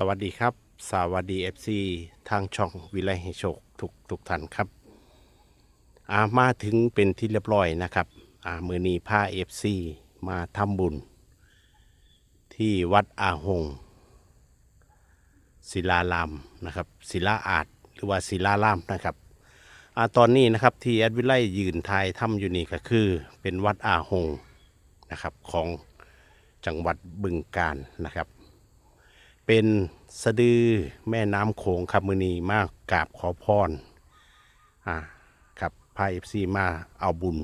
สวัสดีครับ สวัสดี FC ทางช่องวิไลให้โชคทุกทุกท่านครับอามาถึงเป็นที่เรียบร้อยนะครับอามือนีผ้า FC มาทำบุญ ที่วัดอาหง ศิลารามนะครับศิลาอาจหรือว่าศิลารามนะครับอาตอนนี้นะครับที่แอดวิไลยืนทายถ้ำอยู่นี่ก็คือ เป็นวัดอาหงนะครับของจังหวัดบึงกาฬนะครับ เป็นสะดือแม่น้ำโขงครับมือนีมากกราบขอพรอ่าครับพาเอฟซีมาเอาบุญ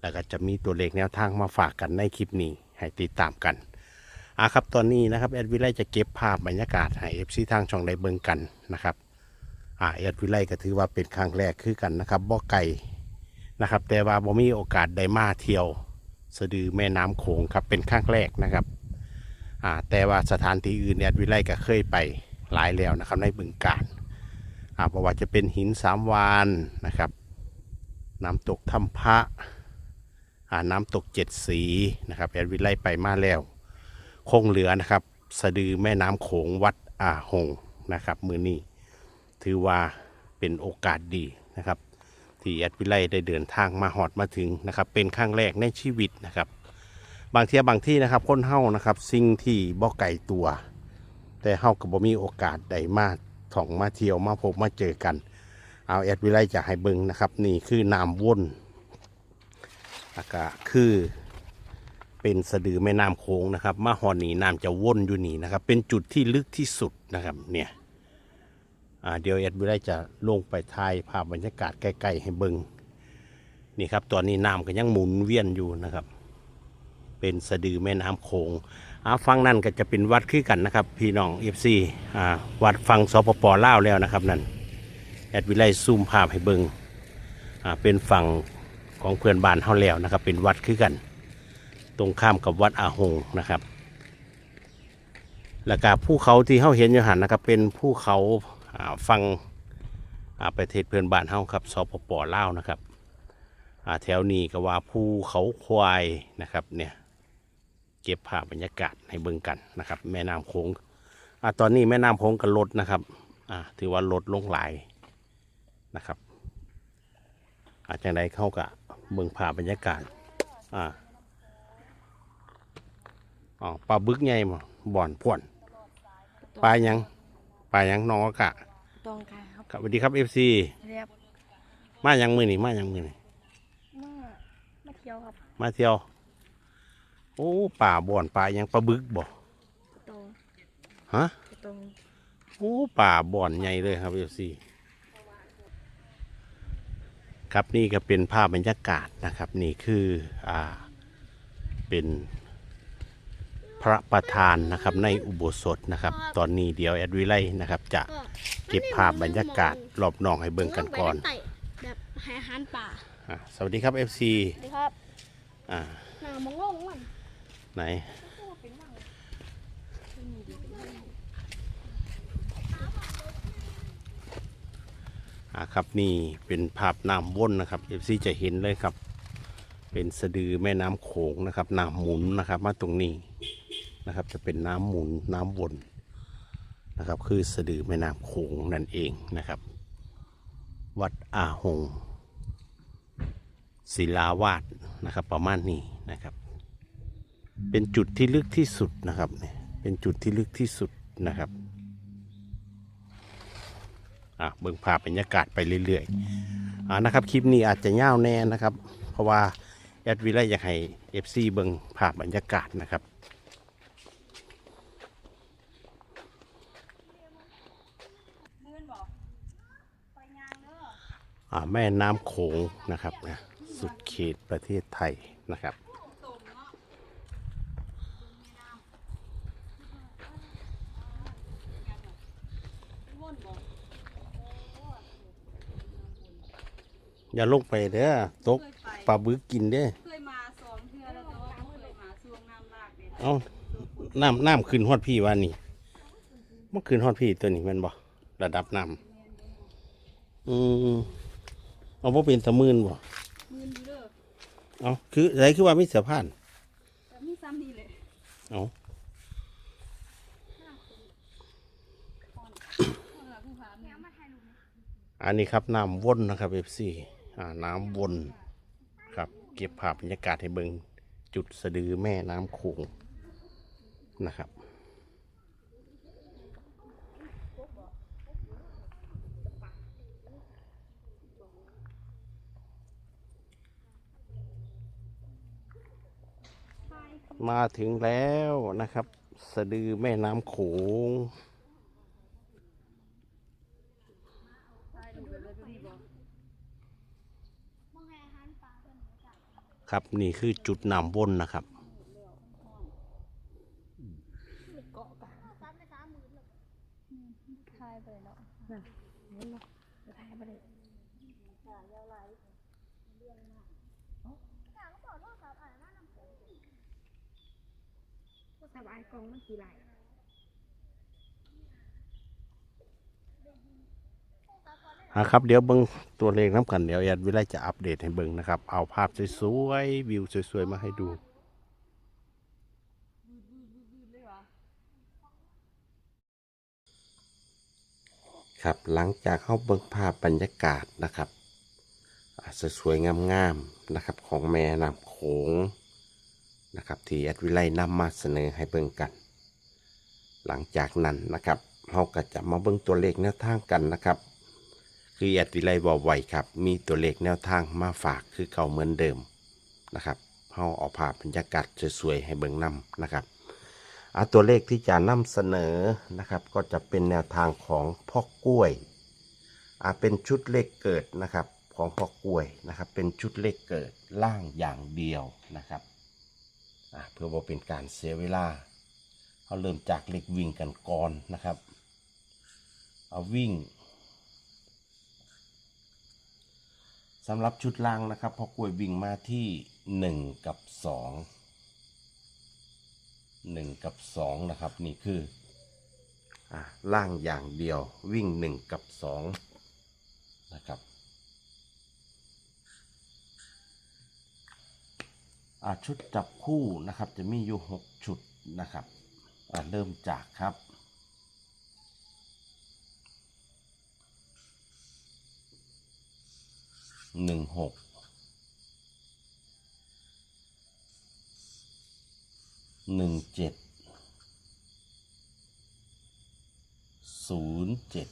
แล้วก็จะมีตัวเลขแนวทางมาฝากกันในคลิปนี้ให้ติดตามกันอ่าครับตอนนี้นะครับแอดวิไลจะเก็บภาพบรรยากาศให้เอฟซีทางช่องได้เบิ่งกันนะครับอ่าแอดวิไลก็ถือว่าเป็นครั้งแรกคือกันนะครับบ่ไก่นะครับแต่ว่าบ่มีโอกาสได้มาเที่ยว สะดือแม่น้ำโขงครับเป็นครั้งแรกนะครับ แต่ว่าสถานที่อื่นแอดวิไลก็เคยไปหลายแล้วนะครับในบึงกาฬอ่าเพราะว่าจะเป็นหินสามวานนะครับน้ำตกถ้ำพระน้ำตกเจ็ดสีนะครับแอดวิไลไปมาแล้วคงเหลือนะครับ สะดือแม่น้ำโขงวัดอาหงนะครับ มือนี้ถือว่าเป็นโอกาสดีนะครับ ที่แอดวิไลได้เดินทางมาหอดมาถึงนะครับ เป็นครั้งแรกในชีวิตนะครับ บางเที่ยบางที่นะครับคนเฮานะครับ สิ่งที่บ่ไก่ตัว แต่เฮากับบ่มีโอกาสใดมาท่องมาเที่ยวมาพบมาเจอกัน เอาแอดวิไลจะให้เบิ่งนะครับ นี่คือน้ำวนอากาศคือเป็นสะดือแม่น้ำโขงนะครับมาหอนีน้ำจะวนอยู่นี่นะครับ เป็นจุดที่ลึกที่สุดนะครับเนี่ยเดี๋ยวแอดวิไลจะลงไปถ่ายภาพบรรยากาศใกล้ๆให้เบิ่งนี่ครับตอนนี้น้ำก็ยังหมุนเวียนอยู่นะครับ เป็นสะดือแม่น้ำโขงอ่าฟังนั่นก็จะเป็นวัดคือกันนะครับ พี่น้องเอฟซีวัดฟังสปปลาวแล้วนะครับนั่นแอดวิไลซูมภาพให้เบิงอ่าเป็นฝั่งของเพื่อนบ้านเฮาแล้วนะครับ เป็นวัดคือกัน ตรงข้ามกับวัดอาหงนะครับแล้วก็ภูเขาที่เฮาเห็นอยู่หันนะครับ เป็นภูเขาอ่าฟังประเทศเพื่อนบ้านเฮาครับสปปลาวนะครับแถวนี้ก็ว่าภูเขาควายนะครับเนี่ย เก็บภาพบรรยากาศให้เบิ่งกันนะครับ แม่น้ำโขงอ่าตอนนี้แม่น้ำโขงก็ลดนะครับอ่าถือว่าลดลงหลายนะครับ อาจจะได้เข้ากับเบิ่งภาพบรรยากาศอ่าอ๋อปลาบึกใหญ่มาบ่อนพ่วนปลายังปลายังน้องกะตรงค่ะครับครับสวัสดีครับเอฟซีเรียบมายังมือนี่มายังมือนี่มามาเที่ยวครับมาเที่ยว โอ้ป่าบ่อนป่ายังปลาบึกบ่ตรงฮะตรงโอ้ป่าบ่อนใหญ่เลยครับเอฟซีครับนี่ก็เป็นภาพบรรยากาศนะครับนี่คืออ่าเป็นพระประธานนะครับในอุโบสถนะครับ ตอนนี้เดี๋ยวแอดวิไลนะครับ จะเก็บภาพบรรยากาศรอบนอกให้เบิ่งกันก่อนแบบหาอาหารป่าอะสวัสดีครับ FC สวัสดีครับอ่าหน้ามองโลงมัน ไหน อ่าครับนี่เป็นภาพน้ำวนนะครับเอฟซีจะเห็นเลยครับ เป็นสะดือแม่น้ำโขงนะครับน้ำหมุนนะครับมาตรงนี้นะครับ จะเป็นน้ำหมุนน้ำวนนะครับ คือสะดือแม่น้ำโขงนั่นเองนะครับ วัดอาหงศิลาวาดนะครับ ประมาณนี้นะครับ เป็นจุดที่ลึกที่สุดนะครับเนี่ยเป็นจุดที่ลึกที่สุดนะครับอะเบิ่งภาพบรรยากาศไปเรื่อยๆอ่านะครับคลิปนี้อาจจะยาวแน่นะครับ เพราะว่าแอดวิไลอยากให้เอฟซีเบิ่งภาพบรรยากาศนะครับอ่าแม่น้ำโขงนะครับนะสุดเขตประเทศไทยนะครับ อย่าลงไปเด้อตกปลาบึกกินเด้อเคยมาสองเทือแล้วแต่ว่าไม่เคยมาช่วงน้ำลากเลยเอาน้ำน้ำขึ้นฮอดพี่ว่านี่มันขึ้นฮอดพี่ตัวนี้แมันบ่ระดับน้ำอืมเอาบ่เป็นสะมืนบ่มืนอยู่เด้อเอาคืออะไรคือว่ามีเสือผ่านแต่มีซ้ำนี่เลยเอา อันนี้ครับน้ำวนนะครับเอฟซีน้ำวนครับเก็บภาพบรรยากาศให้เบิงจุดสะดือแม่น้ำโขงนะครับมาถึงแล้วนะครับ สะดือแม่น้ำโขง มองให้อาหารป่าเป็นหมูจ้ะ ครับนี่คือจุดน้ำวนนะครับสามในสายกองมันกี่ไหล อ่าครับ เดี๋ยวเบิ้งตัวเลขน้ำกันเดี๋ยวแอดวิไลจะอัปเดตให้เบิ้งนะครับ เอาภาพสวยๆวิวสวยๆ มาให้ดูครับหลังจากเข้าเบิ้งภาพบรรยากาศนะครับสวยๆงามๆนะครับ ของแม่น้ำโขงนะครับที่แอดวิไลนำมาเสนอให้เบิ้งกัน หลังจากนั้นนะครับเราก็จะมาเบิ้งตัวเลขแนวทางกันนะครับ คือแอดวิไลบอกไว้ครับ มีตัวเลขแนวทางมาฝากคือเก่าเหมือนเดิมนะครับเราเอาภาพบรรยากาศสวยๆให้เบิ่งนํนะครับเอาตัวเลขที่จะนำเสนอนะครับ ก็จะเป็นแนวทางของพ่อกล้วยอาเป็นชุดเลขเกิดนะครับ ของพ่อกล้วยนะครับ เป็นชุดเลขเกิดล่างอย่างเดียวนะครับอาเพื่อว่าเป็นการเสียเวลาเราเริ่มจากเลขวิ่งกันก่อนนะครับ เอาวิ่ง สำหรับชุดล่างนะครับพอกล้วยวิ่งมาที่หนึ่งกับสองหนึ่งกับสองนะครับ นี่คืออ่าล่างอย่างเดียววิ่งหนึ่งกับสองนะครับชุดจับคู่นะครับจะมีอยู่หกชุดนะครับเริ่มจากครับ หนึ่งหกหนึ่งเจ็ดศูนย์เจ็ด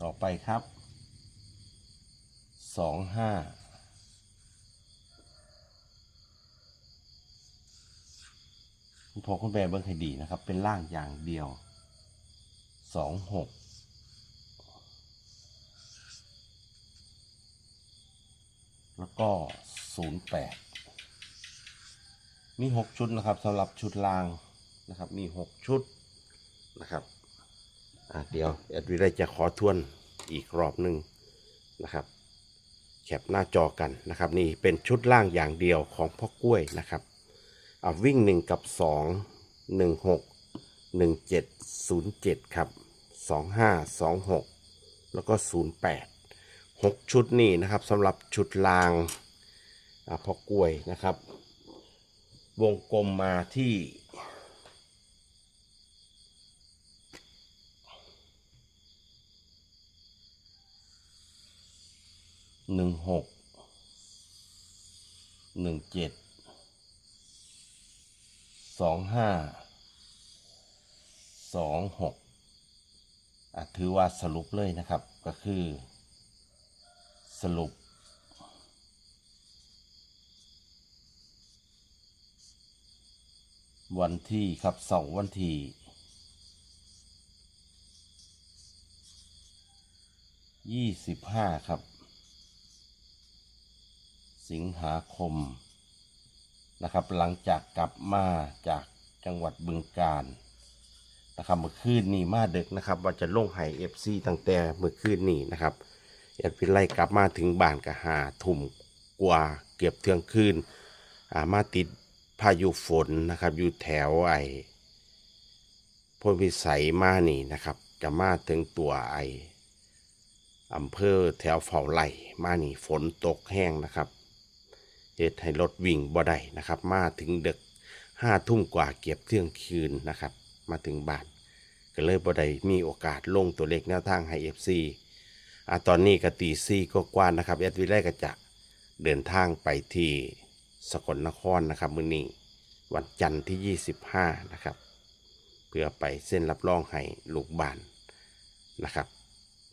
ต่อไปครับสองห้าคุณพ่อคุณแม่เบิ้งให้ดีนะครับ เป็นล่างอย่างเดียวสองหก แล้วก็ 08 มี 6 ชุดนะครับสำหรับชุดรางนะครับ มี 6 ชุดนะครับอะเดี๋ยวแอดวิไลจะขอทวนอีกรอบหนึ่งนะครับแคปหน้าจอกันนะครับ นี่เป็นชุดล่างอย่างเดียวของพ่อกล้วยนะครับอะวิ่ง 1 กับ 2 1 6 1 7 0 7 ครับ 25 26 แล้วก็ 08 หกชุดนี่นะครับสำหรับชุดรางอพอกล้วยนะครับ วงกลมมาที่หนึ่งหกหนึ่งเจ็ดสองห้าสองหกถือว่าสรุปเลยนะครับก็คือ สรุป วันที่ครับสองวันที่ยี่สิบห้าครับ สิงหาคมนะครับ หลังจากกลับมาจากจังหวัดบึงกาฬนะครับเมื่อคืนนี้มาดึกนะครับ ว่าจะลงไห้เอฟซีตั้งแต่เมื่อคืนนี้นะครับ แอดวิไลกลับมาถึงบ้านก็หาทุ่มกว่าเกือบเที่ยงคืนามาติดพายุฝนนะครับ อยู่แถวไอ้พลพิสัยมานี่นะครับจะมาถึงตัวไออำเภอแถวเฝ้าไร่มานี่ฝนตกแห้งนะครับเหตุให้รถวิ่งบ่ได้นะครับ มาถึงดึกห้าทุ่มกว่าเก็บเที่ยงคืนนะครับ มาถึงบ้านก็เลยบ่ได้มีโอกาสลงตัวเลขแนวทางให้ FC อ่าตอนนี้กตีซี่ก็กว่านนะครับแอดวิไลก็จะเดินทางไปที่สกลนครนะครับมื้อนี้วันจันทร์ที่ 25 นะครับ เพื่อไปเส้นรับรองให้ลูกบ้านนะครับ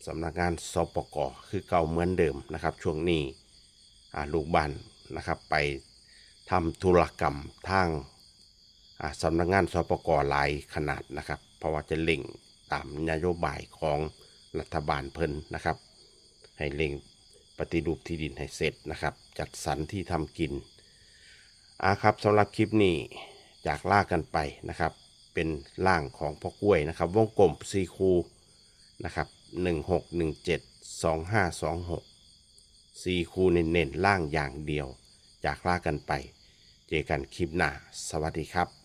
สำนักงานสปกคือเก่าเหมือนเดิมนะครับ ช่วงนี้ลูกบ้านนะครับไปทำธุรกรรมทางสำนักงานสปกหลายขนาดนะครับ เพราะว่าจะเล็งตามนโยบายของ รัฐบาลเพิ่นนะครับ ให้เล็งปฏิรูปที่ดินให้เสร็จนะครับ จัดสรรที่ทำกินอ่าครับสำหรับคลิปนี้จากล่ากันไปนะครับ เป็นร่างของพ่อกล้วยนะครับ วงกลมซีคูนะครับหนึ่งหกหนึ่งเจ็ดสองห้าสองหกซีคูเน้นๆล่างอย่างเดียว จากล่ากันไป เจอกันคลิปหน้า สวัสดีครับ